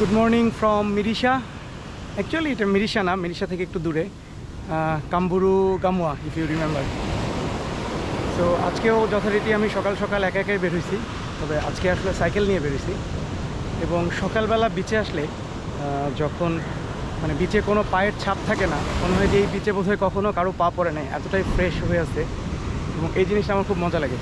Good morning from Mirissa actually এটা মিরিশা না মিরিশা থেকে একটু দূরে। Kamburugamuwa if you remember তো আজকেও যথারীতি আমি সকাল সকাল একা একাই বের হয়েছি, তবে আজকে আসলে সাইকেল নিয়ে বেরোইছি এবং সকালবেলা বিচে আসলে যখন মানে বিচে কোনো পায়ের ছাপ থাকে না, মনে হয় যে এই বিচে বোধহয় কখনো কারও পা পড়ে নাই, এতটাই ফ্রেশ হয়ে আছে। এবং এই জিনিসটা আমার খুব মজা লাগে।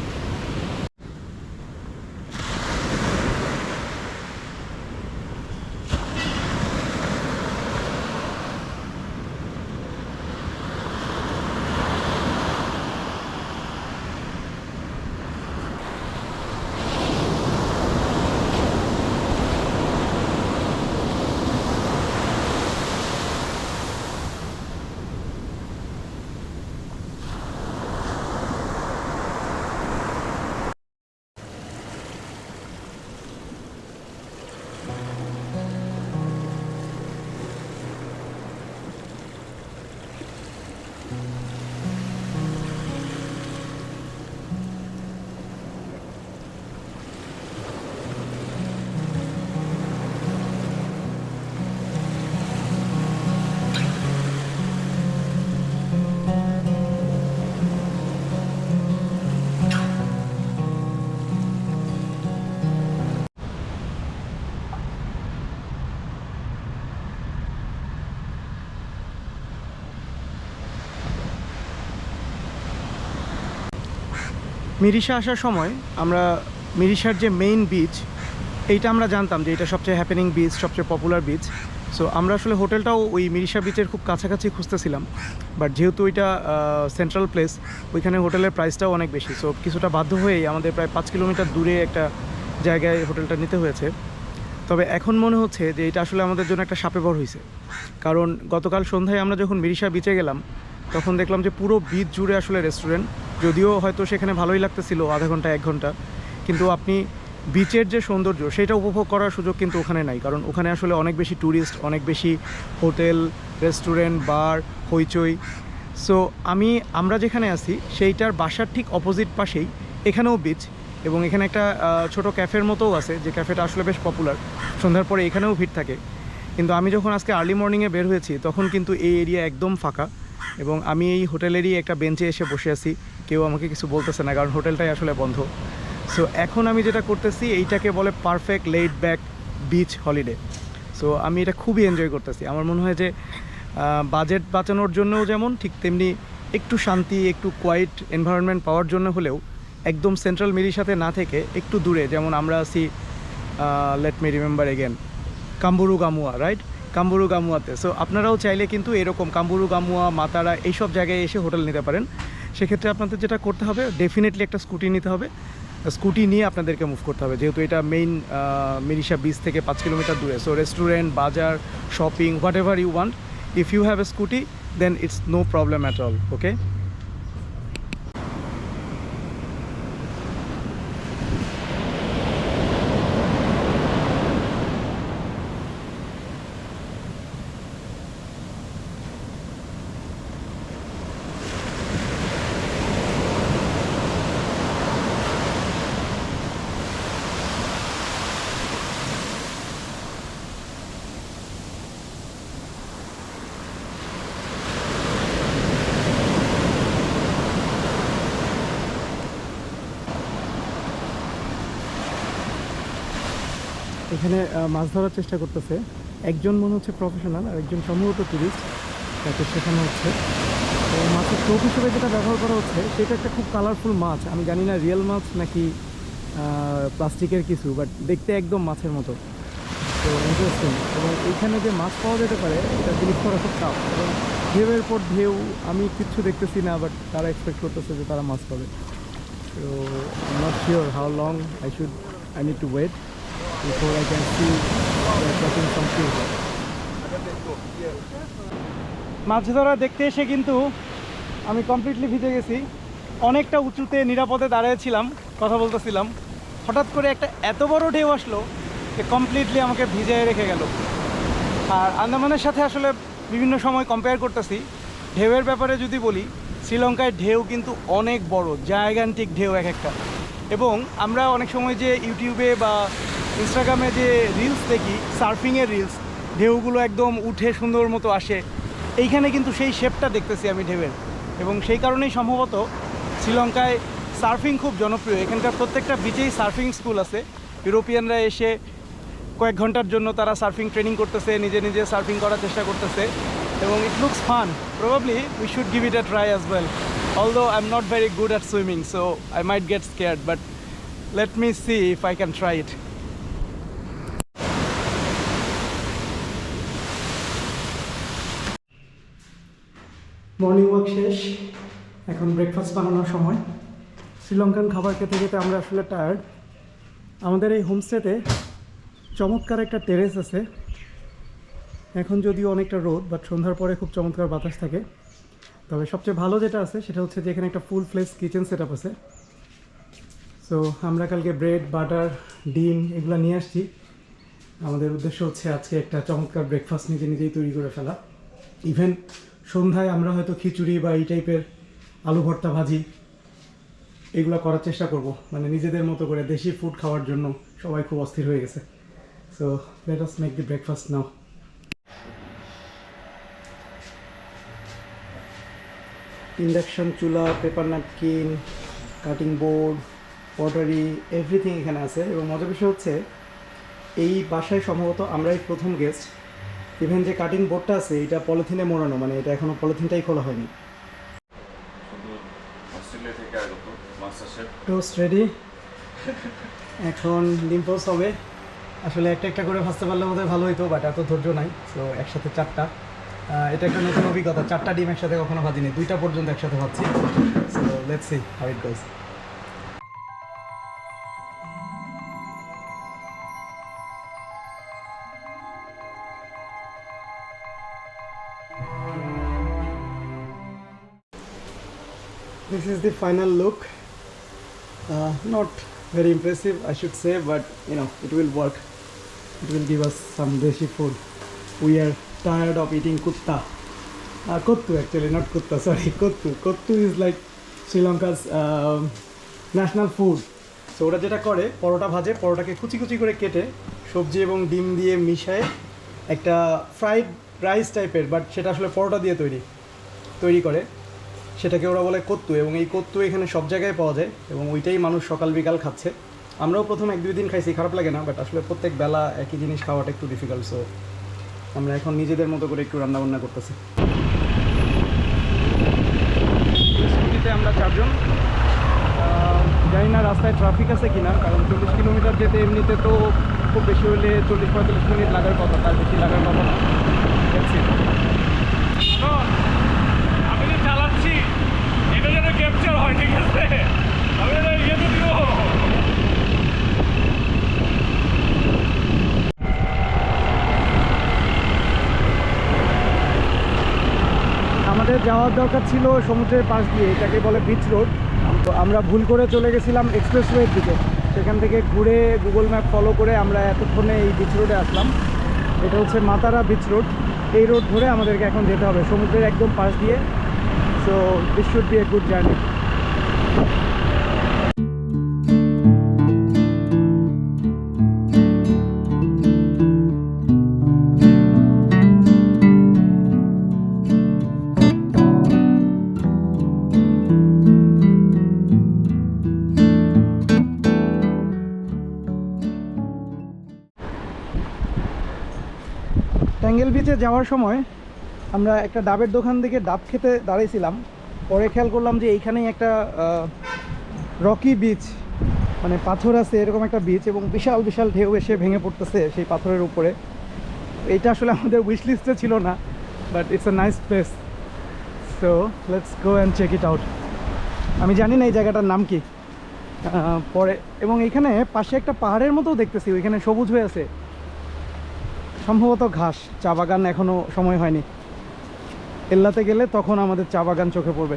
মিরিশা আসার সময় আমরা মিরিশার যে মেইন বিচ এইটা আমরা জানতাম যে এটা সবচেয়ে হ্যাপেনিং বিচ সবচেয়ে পপুলার বিচ সো আমরা আসলে হোটেলটাও ওই মিরিশা বিচের খুব কাছাকাছি খুঁজতেছিলাম। বাট যেহেতু এটা সেন্ট্রাল প্লেস ওইখানে হোটেলের প্রাইসটাও অনেক বেশি। সো কিছুটা বাধ্য হয়েই আমাদের প্রায় পাঁচ কিলোমিটার দূরে একটা জায়গায় হোটেলটা নিতে হয়েছে। তবে এখন মনে হচ্ছে যে এটা আসলে আমাদের জন্য একটা সাপে বর হয়েছে কারণ গতকাল সন্ধ্যায় আমরা যখন মিরিশা বিচে গেলাম তখন দেখলাম যে পুরো বিচ জুড়ে আসলে রেস্টুরেন্ট যদিও হয়তো সেখানে ভালোই লাগতেছিল, আধা ঘণ্টা, এক ঘণ্টা। কিন্তু আপনি বিচের যে সৌন্দর্য, সেটা উপভোগ করার সুযোগ কিন্তু ওখানে নাই। কারণ ওখানে আসলে অনেক বেশি ট্যুরিস্ট অনেক বেশি হোটেল রেস্টুরেন্ট বার হইচই। সো আমি, আমরা যেখানে আছি, সেইটার বাসার ঠিক অপোজিট পাশেই এখানেও বিচ এবং এখানে একটা ছোট ক্যাফের মতোও আছে, যে ক্যাফেটা আসলে বেশ পপুলার সন্ধ্যার পরে এখানেও ভিড় থাকে। কিন্তু আমি যখন আজকে আর্লি মর্নিংয়ে বের হয়েছি, তখন কিন্তু এই এরিয়া একদম ফাঁকা। এবং আমি এই হোটেলেরই একটা বেঞ্চে এসে বসে আছি। কেউ আমাকে কিছু বলতেছে না, কারণ হোটেলটাই আসলে বন্ধ। সো এখন আমি যেটা করতেছি, এইটাকে বলে perfect laid back beach holiday so আমি এটা খুবই এনজয় করতেছি। আমার মনে হয় যে বাজেট বাঁচানোর জন্যও যেমন, ঠিক তেমনি একটু শান্তি, একটু কোয়াইট এনভায়রনমেন্ট পাওয়ার জন্য হলেও, একদম সেন্ট্রাল মিরির সাথে না থেকে একটু দূরে, যেমন আমরা আছি let me remember again Kamburugamuwa right কাম্বুরু গামুয়াতে সো আপনারাও চাইলে কিন্তু এরকম কাম্বুরু গামুয়া মাতারা এইসব জায়গায় এসে হোটেল নিতে পারেন। সেক্ষেত্রে আপনাদের যেটা করতে হবে ডেফিনেটলি একটা স্কুটি নিতে হবে। স্কুটি নিয়ে আপনাদেরকে মুভ করতে হবে। যেহেতু এটা মেইন মিরিশা বিচ থেকে পাঁচ কিলোমিটার দূরে। সো রেস্টুরেন্ট বাজার shopping whatever you want if you have a scooty then it's no problem at all okay এখানে মাছ ধরার চেষ্টা করতেছে। একজন মনে হচ্ছে প্রফেশনাল আর একজন সম্ভবত টুরিস্ট তাকে শেখানো হচ্ছে। তো মাছের টোপ হিসেবে যেটা ব্যবহার করা হচ্ছে, সেটা একটা খুব কালারফুল মাছ। আমি জানি না রিয়েল মাছ নাকি প্লাস্টিকের কিছু বাট দেখতে একদম মাছের মতো। তো ইন্টারেস্টিং এবং এইখানে যে মাছ পাওয়া যেতে পারে, এটা জিনিস করা খুব টাফ এবং ঢেউয়ের পর ঢেউ, আমি কিচ্ছু দেখতেছি না বাট তারা এক্সপেক্ট করতেছে যে তারা মাছ পাবে। তো not sure how long I should I need to wait before I can see they're catching some fish. মাছ ধরা দেখতে এসে কিন্তু আমি কমপ্লিটলি ভিজে গেছি। অনেকটা উঁচুতে, নিরাপদে দাঁড়িয়েছিলাম, কথা বলতেছিলাম। হঠাৎ করে একটা এত বড় ঢেউ আসলো যে কমপ্লিটলি আমাকে ভিজে রেখে গেল। আর আন্দামানের সাথে আসলে বিভিন্ন সময় কম্পেয়ার করতেছি। ঢেউয়ের ব্যাপারে যদি বলি, শ্রীলঙ্কায় ঢেউ কিন্তু অনেক বড় জায়গান্টিক ঢেউ এক একটা। এবং আমরা অনেক সময় যে ইউটিউবে বা ইনস্টাগ্রামে যে রিলস দেখি সার্ফিংয়ের রিলস ঢেউগুলো একদম উঠে সুন্দর মতো আসে। এইখানে কিন্তু সেই শেপটা দেখতেছি আমি ঢেউয়ের। এবং সেই কারণেই সম্ভবত শ্রীলঙ্কায় সার্ফিং খুব জনপ্রিয়। এখানকার প্রত্যেকটা বিচেই সার্ফিং স্কুল আছে। ইউরোপিয়ানরা এসে কয়েক ঘণ্টার জন্য তারা সার্ফিং ট্রেনিং করতেছে, নিজে নিজে সার্ফিং করার চেষ্টা করতেছে। এবং it looks fun probably we should give it a try as well although I am not very good at swimming so I might get scared but let me see if I can try it morning walk শেষ, এখন breakfast বানানোর সময়। শ্রীলঙ্কান খাবার খেতে খেতে আমরা আসলে tired আমাদের এই হোমস্টেতে চমৎকার একটা টেরেস আছে। এখন যদিও অনেকটা রোদ বাট সন্ধ্যার পরে খুব চমৎকার বাতাস থাকে। তবে সবচেয়ে ভালো যেটা আছে, সেটা হচ্ছে যে এখানে একটা full fledged kitchen set up আছে। সো আমরা কালকে ব্রেড বাটার ডিম এগুলো নিয়ে আসছি। আমাদের উদ্দেশ্য হচ্ছে আজকে একটা চমৎকার ব্রেকফাস্ট নিজে নিজেই তৈরি করে ফেলা। ইভেন সন্ধ্যায় আমরা হয়তো খিচুড়ি বা এই টাইপের আলু ভর্তা ভাজি এগুলো করার চেষ্টা করব। মানে নিজেদের মতো করে দেশি ফুড খাওয়ার জন্য সবাই খুব অস্থির হয়ে গেছে। So let us make the breakfast now induction চুলা paper napkin cutting board pottery everything এখানে আছে। এবং মজার বিষয় হচ্ছে, এই বাসায় সম্ভবত আমরাই প্রথম গেস্ট ইভেন যে কাটিং বোর্ডটা আছে এটা পলিথিনে মোড়ানো মানে এটা এখনও পলিথিনটাই খোলা হয়নি। টোস্ট রেডি এখন ডিম পোস্ট হবে। আসলে একটা একটা করে ভাজতে পারলে বোধহয় ভালো হইতো বাট এত ধৈর্য নাই। তো একসাথে চারটা। এটা একটা নতুন অভিজ্ঞতা। চারটা ডিম একসাথে কখনো ভাজিনি। দুইটা পর্যন্ত একসাথে ভাবছি so let's see how it goes This is the final look. Uh, not very impressive, I should say, but you know, it will work. It will give us some deshi food. We are tired of eating kutta. Uh, kottu actually, not kutta, sorry, kottu. Kottu is like Sri Lanka's um, national food. So ওরা যেটা করে পরোটা ভাজে পরোটাকে কুচি কুচি করে কেটে সবজি এবং ডিম দিয়ে মিশায় একটা ফ্রাইড রাইস টাইপের বাট সেটা আসলে পরোটা দিয়ে তৈরি তৈরি করে সেটাকে ওরা বলে কত্তু, এবং এই কত্তু এখানে সব জায়গায় পাওয়া যায়, এবং ওইটাই মানুষ সকাল বিকাল খাচ্ছে। আমরাও প্রথম এক দুই দিন খাইছি, খারাপ লাগে না বাট আসলে প্রত্যেক বেলা একই জিনিস খাওয়াটা একটু ডিফিকাল্ট সো আমরা এখন নিজেদের মতো করে একটু রান্নাবান্না করতেছি। স্কুটিতে আমরা চারজন। জানি না রাস্তায় ট্রাফিক আছে কি না কারণ চল্লিশ কিলোমিটার যেতে এমনিতে তো খুব বেশি হলে চল্লিশ পঁয়তাল্লিশ মিনিট লাগার কথা, তার বেশি লাগার কথা না Let's see. আমি যে চালাচ্ছি এটা যেন ক্যাপচার আমাদের যাওয়ার দরকার ছিল সমুদ্রের পাশ দিয়ে, এটাকে বলে বিচ রোড তো আমরা ভুল করে চলে গেছিলাম এক্সপ্রেসওয়ের দিকে। সেখান থেকে ঘুরে গুগল ম্যাপ ফলো করে আমরা এতক্ষণে এই বিচ রোডে আসলাম। এটা হচ্ছে মাতারা বিচ রোড এই রোড ধরে আমাদেরকে এখন যেতে হবে। সমুদ্রের একদম পাশ দিয়ে। So this should be a good journey Tangalle বিচে যাওয়ার সময় আমরা একটা ডাবের দোকান থেকে ডাব খেতে দাঁড়িয়েছিলাম। পরে খেয়াল করলাম যে এইখানেই একটা রকি বিচ মানে পাথর আছে এরকম একটা বিচ এবং বিশাল বিশাল ঢেউ এসে ভেঙে পড়তেছে সেই পাথরের উপরে। এইটা আসলে আমাদের উইশ লিস্টে ছিল না but it's a nice place so let's go and check it out আমি জানি না এই জায়গাটার নাম কি। পরে, এবং এইখানে পাশে একটা পাহাড়ের মতো দেখতেছি, ওইখানে সবুজ হয়ে আছে। সম্ভবত ঘাস, চা বাগান এখনও সময় হয়নি। এল্লাতে গেলে তখন আমাদের চা বাগান চোখে পড়বে।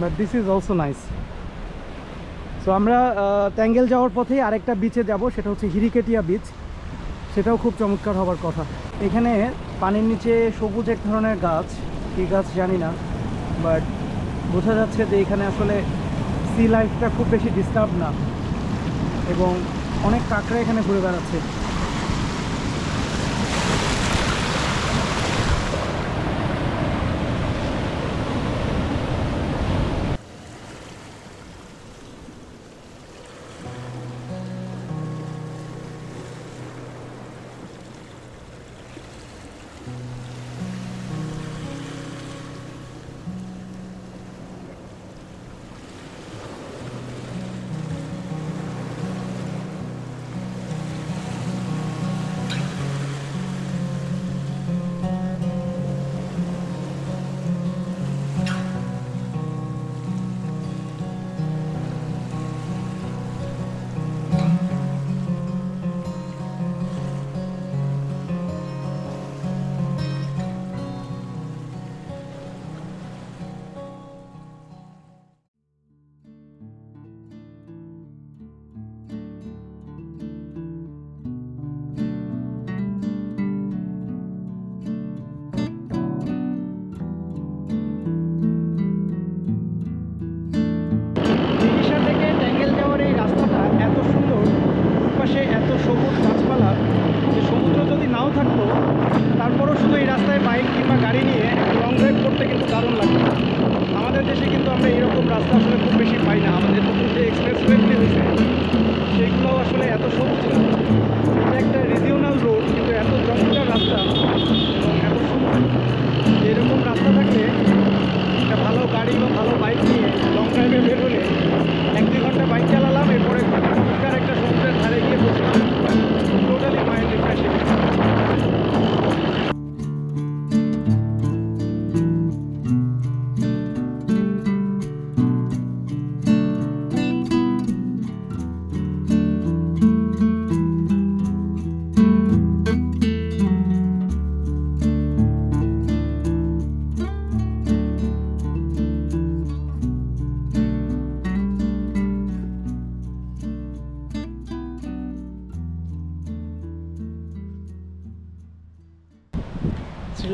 But this is also nice so আমরা ট্যাঙ্গেল যাওয়ার পথেই আরেকটা বিচে যাব, সেটা হচ্ছে হিরিকেটিয়া বিচ সেটাও খুব চমৎকার হবার কথা। এখানে পানির নিচে সবুজ এক ধরনের গাছ, কী গাছ জানি না বাট বোঝা যাচ্ছে যে এখানে আসলে সি লাইফটা খুব বেশি ডিস্টার্ব না। এবং অনেক কাঁকড়া এখানে ঘুরে বেড়াচ্ছে।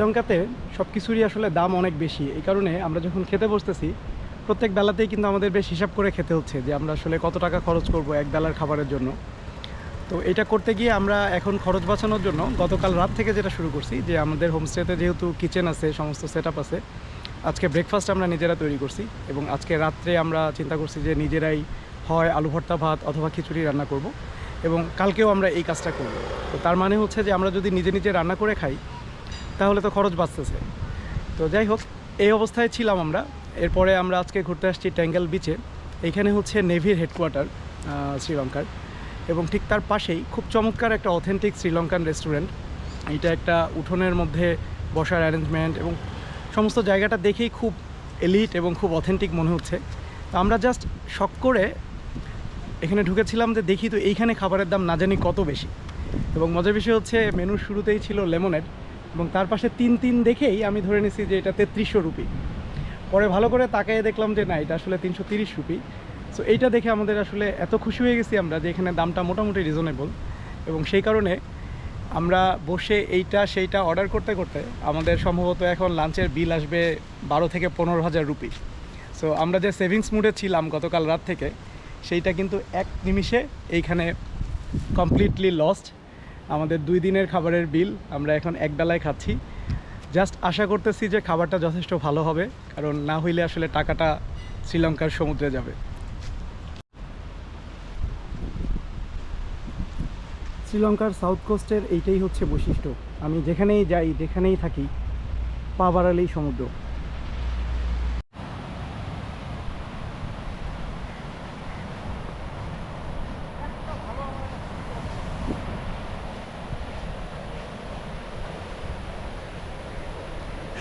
শ্রীলঙ্কাতে সব কিছুরই আসলে দাম অনেক বেশি। এই কারণে আমরা যখন খেতে বসতেছি, প্রত্যেক বেলাতেই কিন্তু আমাদের বেশ হিসাব করে খেতে হচ্ছে যে আমরা আসলে কত টাকা খরচ করব এক বেলার খাবারের জন্য। তো এটা করতে গিয়ে আমরা এখন খরচ বাঁচানোর জন্য গতকাল রাত থেকে যেটা শুরু করছি যে আমাদের হোমস্টেতে যেহেতু কিচেন আছে, সমস্ত সেট আছে, আজকে ব্রেকফাস্ট আমরা নিজেরা তৈরি করছি এবং আজকে রাত্রে আমরা চিন্তা করছি যে নিজেরাই হয় আলু ভর্তা ভাত অথবা খিচুড়ি রান্না করব এবং কালকেও আমরা এই কাজটা করব। তো তার মানে হচ্ছে যে আমরা যদি নিজে নিজে রান্না করে খাই তাহলে তো খরচ বাঁচতেছে। তো যাই হোক, এই অবস্থায় ছিলাম আমরা। এরপরে আমরা আজকে ঘুরতে আসছি ট্যাঙ্গেল বিচে এইখানে হচ্ছে নেভির হেডকোয়ার্টার শ্রীলঙ্কার। এবং ঠিক তার পাশেই খুব চমৎকার একটা অথেন্টিক শ্রীলঙ্কান রেস্টুরেন্ট এটা একটা উঠোনের মধ্যে বসার অ্যারেঞ্জমেন্ট এবং সমস্ত জায়গাটা দেখেই খুব এলিট এবং খুব অথেন্টিক মনে হচ্ছে। তো আমরা জাস্ট শখ করে এখানে ঢুকেছিলাম যে দেখি তো এইখানে খাবারের দাম না জানি কত বেশি। এবং মজার বিষয় হচ্ছে মেনুর শুরুতেই ছিল লেমনেড এবং তার পাশে তিন তিন দেখেই আমি ধরে নিছি যে এটা তেত্রিশশো রুপি। পরে ভালো করে তাকায় দেখলাম যে না, এটা আসলে তিনশো তিরিশ রুপি। সো এইটা দেখে আমাদের আসলে এত খুশি হয়ে গেছি আমরা যে এখানে দামটা মোটামুটি রিজনেবল এবং সেই কারণে আমরা বসে এইটা সেইটা অর্ডার করতে করতে আমাদের সম্ভবত এখন লাঞ্চের বিল আসবে বারো থেকে পনেরো হাজার রুপি। সো আমরা যে সেভিংস মুডে ছিলাম গতকাল রাত থেকে, সেইটা কিন্তু এক নিমিষে এইখানে কমপ্লিটলি লস্ট আমাদের দুই দিনের খাবারের বিল আমরা এখন এক বেলায় খাচ্ছি। জাস্ট আশা করতেছি যে খাবারটা যথেষ্ট ভালো হবে, কারণ না হইলে আসলে টাকাটা শ্রীলঙ্কার সমুদ্রে যাবে। শ্রীলঙ্কার সাউথ কোস্টের এইটাই হচ্ছে বৈশিষ্ট্য। আমি যেখানেই যাই, যেখানেই থাকি, পা সমুদ্র।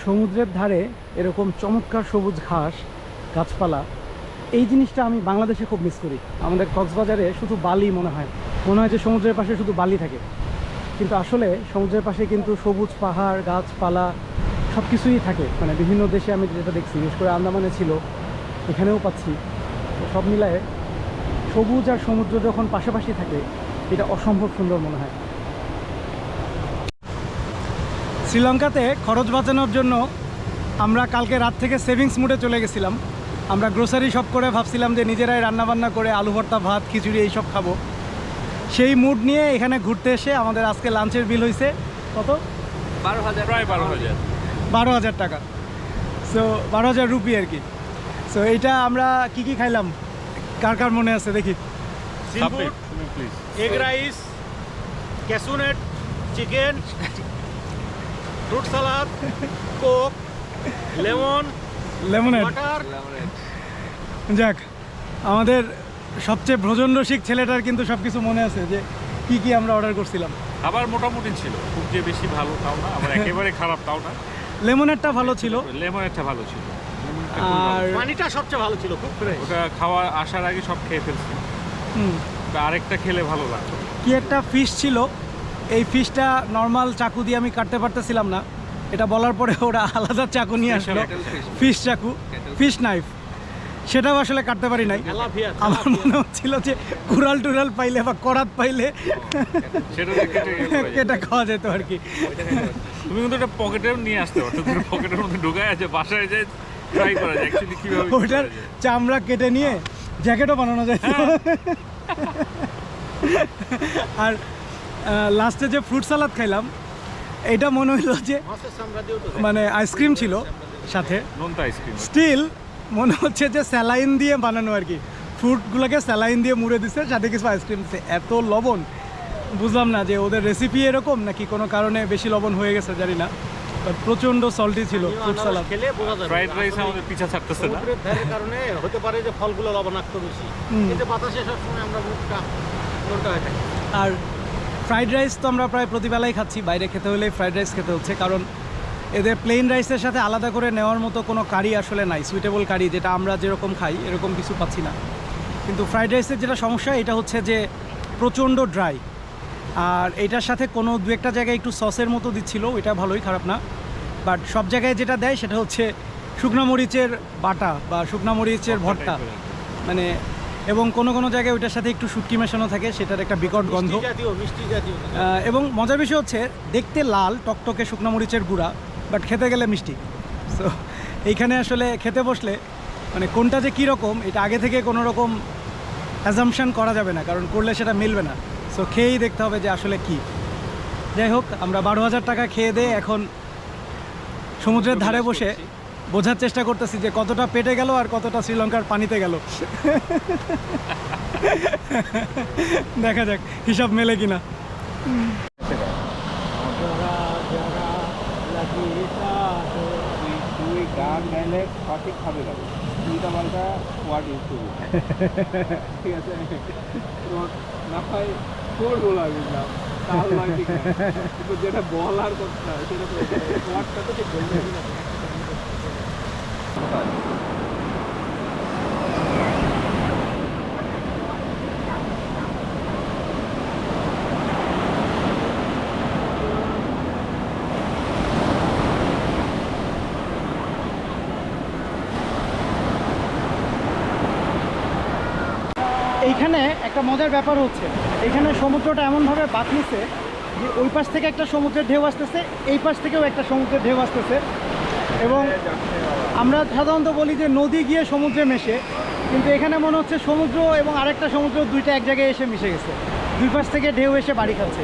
সমুদ্রের ধারে এরকম চমৎকার সবুজ ঘাস, গাছপালা, এই জিনিসটা আমি বাংলাদেশে খুব মিস করি। আমাদের কক্সবাজারে শুধু বালি মনে হয়। মনে হয় যে সমুদ্রের পাশে শুধু বালি থাকে। কিন্তু আসলে সমুদ্রের পাশে কিন্তু সবুজ পাহাড়, গাছপালা সব কিছুই থাকে। মানে বিভিন্ন দেশে আমি যেটা দেখছি, বিশেষ করে আন্দামানে ছিল, এখানেও পাচ্ছি। সব মিলায়ে সবুজ আর সমুদ্র যখন পাশাপাশি থাকে, এটা অসম্ভব সুন্দর মনে হয়। শ্রীলঙ্কাতে খরচ বাঁচানোর জন্য আমরা কালকে রাত থেকে সেভিংস মুডে চলে গেছিলাম। আমরা গ্রোসারি শপ করে ভাবছিলাম যে নিজেরাই রান্নাবান্না করে আলু ভর্তা ভাত খিচুড়ি এইসব খাব। সেই মুড নিয়ে এখানে ঘুরতে এসে আমাদের আজকে লাঞ্চের বিল হয়েছে কত? বারো হাজার প্রায় বারো হাজার। বারো হাজার টাকা। সো বারো হাজার রুপি আর কি। সো এইটা আমরা কি কি খাইলাম? কার কার মনে আছে? দেখি। Egg rice ক্যাসুনেট chicken fruit salad coke lemon লেমনের water যাক আমাদের সবচেয়ে ভ্রজন রসিক ছেলেটার কিন্তু সব কিছু মনে আছে যে কি কি আমরা অর্ডার করছিলাম। আবার মোটামুটি ছিল খুব যে বেশি ভালো তাও না আবার একেবারে খারাপ তাও না। লেমনেরটা ভালো ছিল। লেমন একটা ভালো ছিল। আর পানিটা সবচেয়ে ভালো ছিল খুব ফ্রেশ ওটা খাওয়া আসার আগে সব খেয়ে ফেলছি। হুম, আরেকটা খেলে ভালো লাগতো কি একটা ফিশ ছিল এই ফিশটা নর্মাল চাকু দিয়ে আমি কাটতে পারতেছিলাম না। এটা বলার পরে ওরা আলাদা চাকু নিয়ে আসলো। ফিশ চাকু ফিশ নাইফ সেটাও আসলে কাটতে পারি নাই। আমার মনে হচ্ছিল যে কুড়াল টুরাল পাইলে বা করাত পাইলে কেটে। এটা খাওয়া যেত আর কি। তুমি কিন্তু এটা পকেটেও নিয়ে আসতে পারতো তুমি পকেটের মধ্যে ঢুকায় আছে বাসায় যে ট্রাই করা যায় অ্যাকচুয়ালি কীভাবে করা চামড়া কেটে নিয়ে জ্যাকেটও বানানো যায়। আর লাস্টে যে ফ্রুট সালাদ খাইলাম এটা মনে হইল যে মানে আইসক্রিম ছিল সাথে। আইসক্রিম স্টিল মনে হচ্ছে যে স্যালাইন দিয়ে বানানো আর কি। ফ্রুটগুলোকে স্যালাইন দিয়ে মুড়ে দিচ্ছে সাথে কিছু আইসক্রিম দিচ্ছে এত লবণ। বুঝলাম না যে ওদের রেসিপি এরকম নাকি কোনো কারণে বেশি লবণ হয়ে গেছে জানি না। বাট প্রচণ্ড সল্টি ছিল ফ্রুট সালাদ খেলে বোঝা যাবে। ফ্রাইড রাইস আমাদের পিছা ছাড়তেছে না। সমুদ্রের কারণে হতে পারে যে ফলগুলো লবণাক্ত বেশি। হুম। বাতাসে সবসময় আমরা মুখটা নোনটা হয়ে থাকি। আর ফ্রাইড রাইস তো আমরা প্রায় প্রতিবেলাই খাচ্ছি বাইরে খেতে হলেই ফ্রাইড রাইস খেতে হচ্ছে কারণ এদের প্লেন রাইসের সাথে আলাদা করে নেওয়ার মতো কোনো কারি আসলে নাই সুইটেবল কারি যেটা আমরা যেরকম খাই এরকম কিছু পাচ্ছি না। কিন্তু ফ্রাইড রাইসের যেটা সমস্যা এটা হচ্ছে যে প্রচণ্ড ড্রাই আর এটার সাথে কোনো দু একটা জায়গায় একটু সসের মতো দিচ্ছিল এটা ভালোই খারাপ না। বাট সব জায়গায় যেটা দেয় সেটা হচ্ছে শুকনো মরিচের বাটা বা শুকনো মরিচের ভর্তা। মানে এবং কোনো কোনো জায়গায় ওইটার সাথে একটু শুটকি মেশানো থাকে সেটার একটা বিকট গন্ধ। এবং মজার বিষয় হচ্ছে দেখতে লাল টকটকে শুকনো মরিচের গুঁড়া বাট খেতে গেলে মিষ্টি। সো এইখানে আসলে খেতে বসলে মানে কোনটা যে কীরকম এটা আগে থেকে কোনো রকম অ্যাজামশন করা যাবে না কারণ করলে সেটা মিলবে না। সো খেয়েই দেখতে হবে যে আসলে কি। যাই হোক আমরা বারো হাজার টাকা খেয়ে দিয়ে এখন সমুদ্রের ধারে বসে বোঝার চেষ্টা করতেছি যে কতটা পেটে গেল আর কতটা শ্রীলঙ্কার পানিতে গেল। দেখা যাক হিসাব মেলে কিনা। গান গাইলে সঠিক খাবে গাবে উল্টা পাল্টা ওয়ার্ড ইউজ করবি ঠিক আছে না কিন্তু যেটা বলার কথা সেটা তো ওয়ার্ডটা ঠিক এইখানে একটা মজার ব্যাপার হচ্ছে এখানে সমুদ্রটা এমনভাবে বাঁকনিছে যে ওই পাশ থেকে একটা সমুদ্রের ঢেউ আসতেছে, এই পাশ থেকেও একটা সমুদ্রের ঢেউ আসতেছে। এবং আমরা সাধারণত বলি যে নদী গিয়ে সমুদ্রে মেশে, কিন্তু এখানে মনে হচ্ছে সমুদ্র এবং আরেকটা সমুদ্র দুইটা এক জায়গায় এসে মিশে গেছে। দুই পাশ থেকে ঢেউ এসে বাড়ি খাচ্ছে।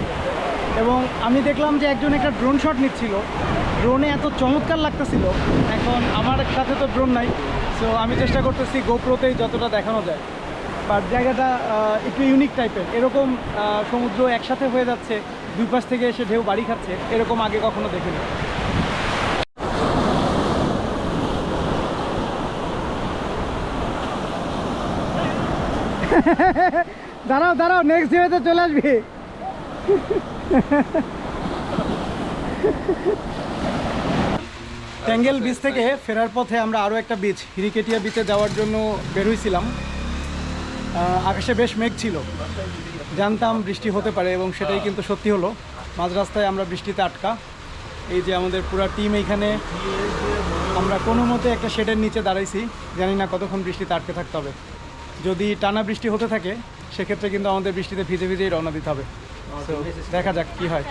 এবং আমি দেখলাম যে একজন একটা ড্রোন শট নিচ্ছিল। ড্রোনে এত চমৎকার লাগতেছিল। এখন আমার সাথে তো ড্রোন নাই। সো আমি চেষ্টা করতেছি গোপ্রোতেই যতটা দেখানো যায়। বাট জায়গাটা একটু ইউনিক টাইপের এরকম সমুদ্র একসাথে হয়ে যাচ্ছে, দুই পাশ থেকে এসে ঢেউ বাড়ি খাচ্ছে, এরকম আগে কখনো দেখিনি। দাঁড়াও দাঁড়াও নেক্সট ঢেউতে চলে আসবি। ট্যাঙ্গেল বিচ থেকে ফেরার পথে আমরা আরও একটা বিচ হিরিকেটিয়া বিচে যাওয়ার জন্য বের হয়েছিলাম। আকাশে বেশ মেঘ ছিল। জানতাম বৃষ্টি হতে পারে এবং সেটাই কিন্তু সত্যি হলো। মাঝ রাস্তায় আমরা বৃষ্টিতে আটকা। এই যে আমাদের পুরা টিম এইখানে, আমরা কোনো মতে একটা শেডের নিচে দাঁড়াইছি। জানি না কতক্ষণ বৃষ্টিতে আটকে থাকতে হবে। যদি টানা বৃষ্টি হতে থাকে সেক্ষেত্রে কিন্তু আমাদের বৃষ্টিতে ভিজে ভিজেই রওনা দিতে হবে। দেখা যাক কি হয়।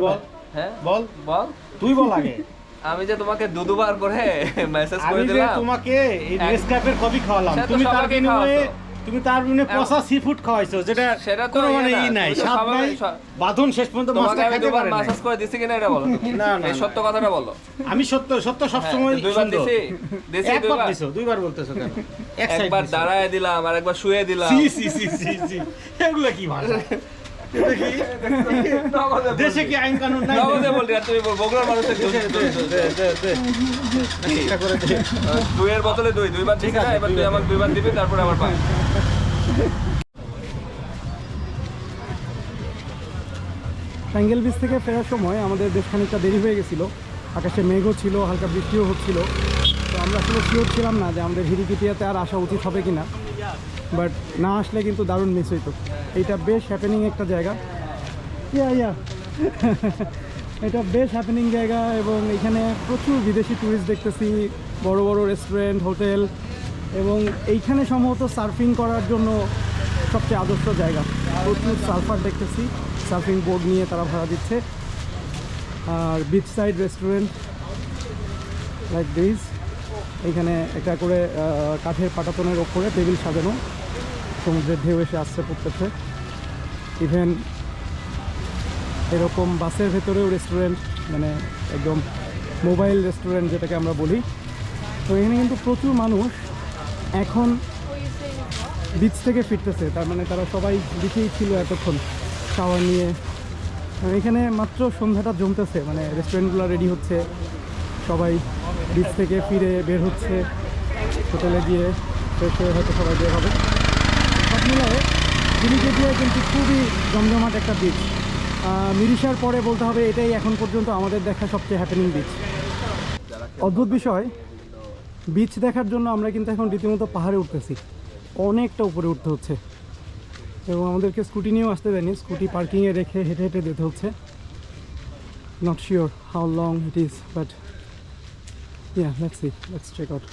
বল। হ্যাঁ? বল। বল। তুই বল আগে। আমি যে তোমাকে দু দুবার করে মেসেজ করে আমি যে দিলাম তোমাকে এই নেসক্যাফের কফি খাওয়ালাম। তুমি তার বিনিময়ে। তুমি তার জন্য পচা সি ফুড খাওয়াইছো যেটা সেটা কোনো মানে ই নাই। স্বাদ নাই বাঁধন শেষ পর্যন্ত মাছটা খেতে পারে না মাসাজ করে দিছি কিনা এটা বলো না, না, এই সত্য কথাটা বলো। আমি সত্য সত্য সব সবসময় দুইবার দিছি দিছি দুইবার। দিছো দুইবার বলতেছো কেন? এক একবার দাঁড়ায় দিলাম আর একবার শুয়ে দিলাম। সি সি সি সি। এগুলো কি ভাষা? কি দেশে কি আইন কানুন নাই? নগদে বললি আর তুমি বগুড়ার মানুষের। দুইয়ের দুই। দুইবার ঠিক আছে এবার তুই আমাকে দুইবার দিবি তারপরে আমার বিচ থেকে ফেরার সময় আমাদের বেশ খানিকটা দেরি হয়ে গেছিল। আকাশে মেঘও ছিল হালকা বৃষ্টিও হচ্ছিল। তো আমরা আসলে শিওর ছিলাম না যে আমাদের হিরিকিটিয়াতে আর আসা উচিত হবে কি না বাট না আসলে কিন্তু দারুণ মিস হইতো। এটা বেশ হ্যাপেনিং একটা জায়গা। ইয়া ইয়া এটা বেশ হ্যাপেনিং জায়গা এবং এখানে প্রচুর বিদেশি ট্যুরিস্ট দেখতেছি, বড় বড় রেস্টুরেন্ট হোটেল এবং এইখানে সম্ভবত সার্ফিং করার জন্য সবচেয়ে আদর্শ জায়গা। প্রচুর সার্ফার দেখতেছি সার্ফিং বোর্ড নিয়ে তারা ভাড়া দিচ্ছে। আর beach side restaurant like this এখানে একটা করে কাঠের পাটাতনের ওপরে টেবিল সাজানো। সমুদ্রের ঢেউ এসে আসছে পড়তেছে ইভেন এরকম বাসের ভেতরেও রেস্টুরেন্ট মানে একদম মোবাইল রেস্টুরেন্ট যেটাকে আমরা বলি। তো এখানে কিন্তু প্রচুর মানুষ এখন বিচ থেকে ফিরতেছে। তার মানে তারা সবাই বিচেই ছিল এতক্ষণ। শাওয়ার নিয়ে। এখানে মাত্র সন্ধ্যাটা জমতেছে। মানে রেস্টুরেন্টগুলো রেডি হচ্ছে। সবাই বিচ থেকে ফিরে বের হচ্ছে। হোটেলে গিয়ে ফ্রেশ হয়ে হয়তো সবাই বের হবে। সব মিলায়ে গিরিগেটিয়া কিন্তু খুবই জমজমাট একটা বিচ মিরিশার পরে বলতে হবে এটাই এখন পর্যন্ত আমাদের দেখা সবচেয়ে হ্যাপেনিং বিচ অদ্ভুত বিষয় বিচ দেখার জন্য আমরা কিন্তু এখন রীতিমতো পাহাড়ে উঠতেছি। অনেকটা উপরে উঠতে হচ্ছে। এবং আমাদেরকে স্কুটি নিয়েও আসতে দেয়নি স্কুটি পার্কিংয়ে রেখে হেঁটে হেঁটে যেতে হচ্ছে। Not sure how long it is but yeah let's see let's check out